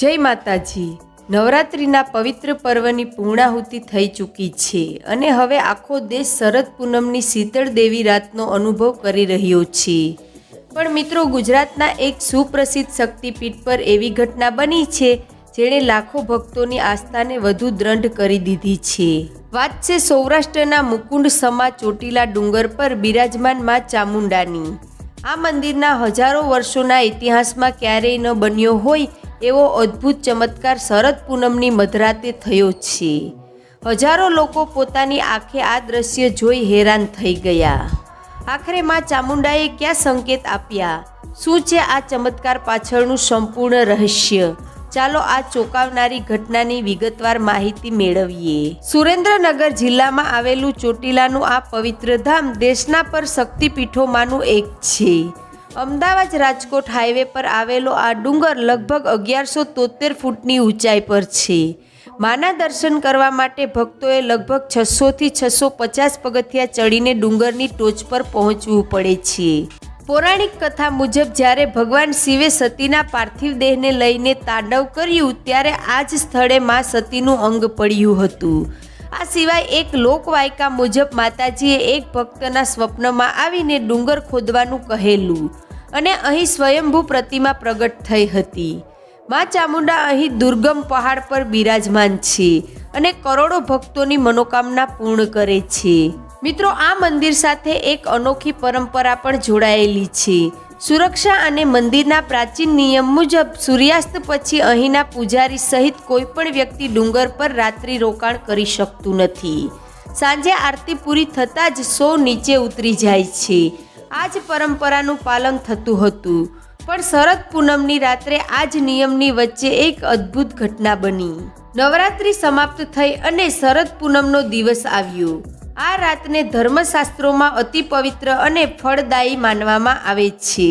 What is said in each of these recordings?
જય માતાજી. નવરાત્રિના પવિત્ર પર્વની પૂર્ણાહુતિ થઈ ચૂકી છે અને હવે આખો દેશ શરદ પૂનમની શીતળ દેવી રાતનો અનુભવ કરી રહ્યો છે. પણ મિત્રો, ગુજરાતના એક સુપ્રસિદ્ધ શક્તિપીઠ પર એવી ઘટના બની છે, જેણે લાખો ભક્તોની આસ્થાને વધુ દ્રઢ કરી દીધી છે. વાત છે સૌરાષ્ટ્રના મુકુંડ સમા ચોટીલા ડુંગર પર બિરાજમાન મા ચામુંડાની. આ મંદિરના હજારો વર્ષોના ઇતિહાસમાં ક્યારેય ન બન્યો હોય એવો અદ્ભુત ચમત્કાર શરદ પૂનમની મધરાતે થયો છે. હજારો લોકો પોતાની આંખે આ દ્રશ્ય જોઈ હેરાન થઈ ગયા. આખરે માં ચામુંડાએ ક્યાં સંકેત આપ્યા? શું છે આ ચમત્કાર પાછળનું સંપૂર્ણ રહસ્ય? ચાલો આ ચોંકાવનારી ઘટનાની વિગતવાર માહિતી મેળવીએ. સુરેન્દ્રનગર જિલ્લામાં આવેલું ચોટીલાનું આ પવિત્ર ધામ દેશના પર શક્તિપીઠોમાંનું એક છે. અમદાવાદ રાજકોટ હાઈવે પર આવેલો આ ડુંગર લગભગ અગિયારસો તોતેર ફૂટની ઊંચાઈ પર છે. માના દર્શન કરવા માટે ભક્તોએ લગભગ છસોથી છસો પચાસ પગથિયા ચડીને ડુંગરની ટોચ પર પહોંચવું પડે છે. પૌરાણિક કથા મુજબ જ્યારે ભગવાન શિવે સતીના પાર્થિવ દેહને લઈને તાંડવ કર્યું, ત્યારે આ જ સ્થળે માં સતીનું અંગ પડ્યું હતું. આ સિવાય એક લોકવાયકા મુજબ માતાજીએ એક ભક્તના સ્વપ્નમાં આવીને ડુંગર ખોદવાનું કહેલું અને અહીં સ્વયંભૂ પ્રતિમા પ્રગટ થઈ હતી. મા ચામુંડા અહીં દુર્ગમ પહાડ પર બિરાજમાન છે અને કરોડો ભક્તોની મનોકામના પૂર્ણ કરે છે. મિત્રો, આ મંદિર સાથે એક અનોખી પરંપરા પણ જોડાયેલી છે. સુરક્ષા અને મંદિરના પ્રાચીન નિયમ મુજબ સૂર્યાસ્ત પછી અહીંના પૂજારી સહિત કોઈ પણ વ્યક્તિ ડુંગર પર રાત્રિ રોકાણ કરી શકતું નથી. સાંજે આરતી પૂરી થતાં જ સૌ નીચે ઉતરી જાય છે. આ જ પરંપરાનું પાલન થતું હતું. પણ શરદ પૂનમની રાત્રે આ જ નિયમની વચ્ચે એક અદ્ભુત ઘટના બની. નવરાત્રિ સમાપ્ત થઈ અને શરદ પૂનમનો દિવસ આવ્યો. આ રાતને ધર્મશાસ્ત્રોમાં અતિ પવિત્ર અને ફળદાયી માનવામાં આવે છે.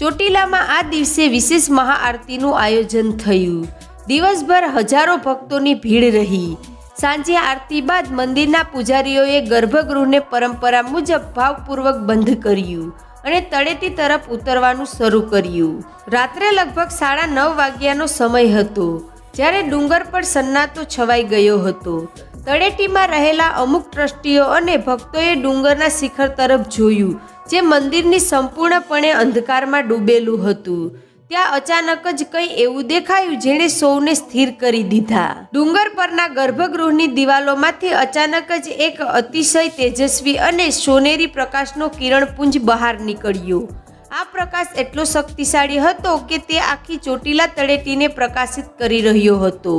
ચોટીલામાં આ દિવસે વિશેષ મહાઆરતીનું આયોજન થયું. દિવસભર હજારો ભક્તોની ભીડ રહી. સાંજે આરતી બાદ મંદિરના પૂજારીઓએ ગર્ભગૃહને પરંપરા મુજબ ભાવપૂર્વક બંધ કર્યું અને તળેટી તરફ ઉતરવાનું શરૂ કર્યું. રાત્રે લગભગ સાડા નવ વાગ્યાનો સમય હતો, જ્યારે ડુંગર પર સન્નાટો છવાઈ ગયો હતો. તળેટીમાં રહેલા અમુક ટ્રસ્ટીઓ અને ભક્તોએ ડુંગરના શિખર તરફ જોયું, જે મંદિરની સંપૂર્ણપણે અંધકારમાં ડૂબેલું હતું. ત્યાં અચાનક જ કંઈ એવું દેખાયું જેણે સૌને સ્થિર કરી દીધા. ડુંગર પરના ગર્ભગૃહની દિવાલોમાંથી અચાનક જ એક અતિશય તેજસ્વી અને સોનેરી પ્રકાશનો કિરણપુંજ બહાર નીકળ્યો. આ પ્રકાશ એટલો શક્તિશાળી હતો કે તે આખી ચોટીલા તળેટીને પ્રકાશિત કરી રહ્યો હતો.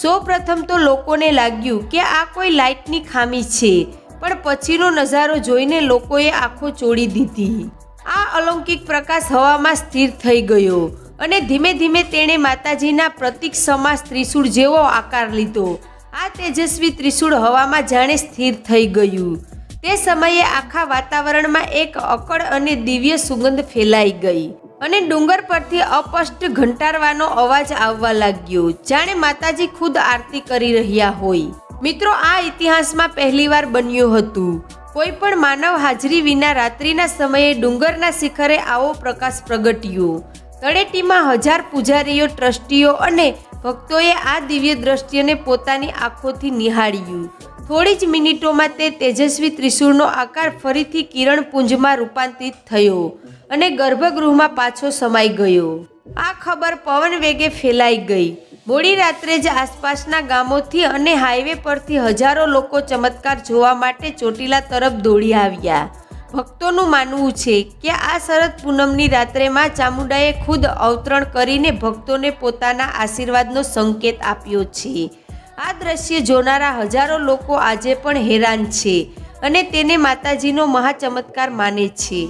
સૌ પ્રથમ તો લોકોને લાગ્યું કે આ કોઈ લાઇટની ખામી છે, પણ પછીનો નજારો જોઈને લોકોએ આંખો ચોડી દીધી. આ અલૌકિક પ્રકાશ હવામાં સ્થિર થઈ ગયો અને ધીમે ધીમે તેણે માતાજીના પ્રતિક સમાસ ત્રિશૂળ જેવો આકાર લીધો. આ તેજસ્વી ત્રિશૂળ હવામાં જાણે સ્થિર થઈ ગયું. તે સમયે આખા વાતાવરણમાં એક અકળ અને દિવ્ય સુગંધ ફેલાઈ ગઈ. અને ડુંગર પરથી અપષ્ટ ઘંટારવાનો અવાજ આવવા લાગ્યો. જાણે માતાજી ખુદ આરતી કરી રહ્યા હોય. મિત્રો, આ ઇતિહાસમાં પહેલીવાર બન્યું હતું. કોઈ પણ માનવ હાજરી વિના રાત્રિના સમયે ડુંગરના શિખરે આવો પ્રકાશ પ્રગટ્યો. તળેટીમાં હજાર પૂજારીઓ, ટ્રસ્ટીઓ અને ભક્તોએ આ દિવ્ય દ્રશ્યને પોતાની આંખોથી નિહાળ્યું. થોડી જ મિનિટોમાં તે તેજસ્વી ત્રિશૂળનો આકાર ફરીથી કિરણપુંજમાં રૂપાંતરિત થયો અને ગર્ભગૃહમાં પાછો સમાઈ ગયો. આ ખબર પવન વેગે ફેલાઈ ગઈ. મોડી રાત્રે જ આસપાસના ગામોથી અને હાઈવે પરથી હજારો લોકો ચમત્કાર જોવા માટે ચોટીલા તરફ દોડી આવ્યા. ભક્તોનું માનવું છે કે આ શરદ પૂનમની રાત્રેમાં ચામુંડાએ ખુદ અવતરણ કરીને ભક્તોને પોતાના આશીર્વાદનો સંકેત આપ્યો છે. આ દ્રશ્ય જોનારા હજારો લોકો આજે પણ હેરાન છે અને તેને માતાજીનો મહાચમત્કાર માને છે.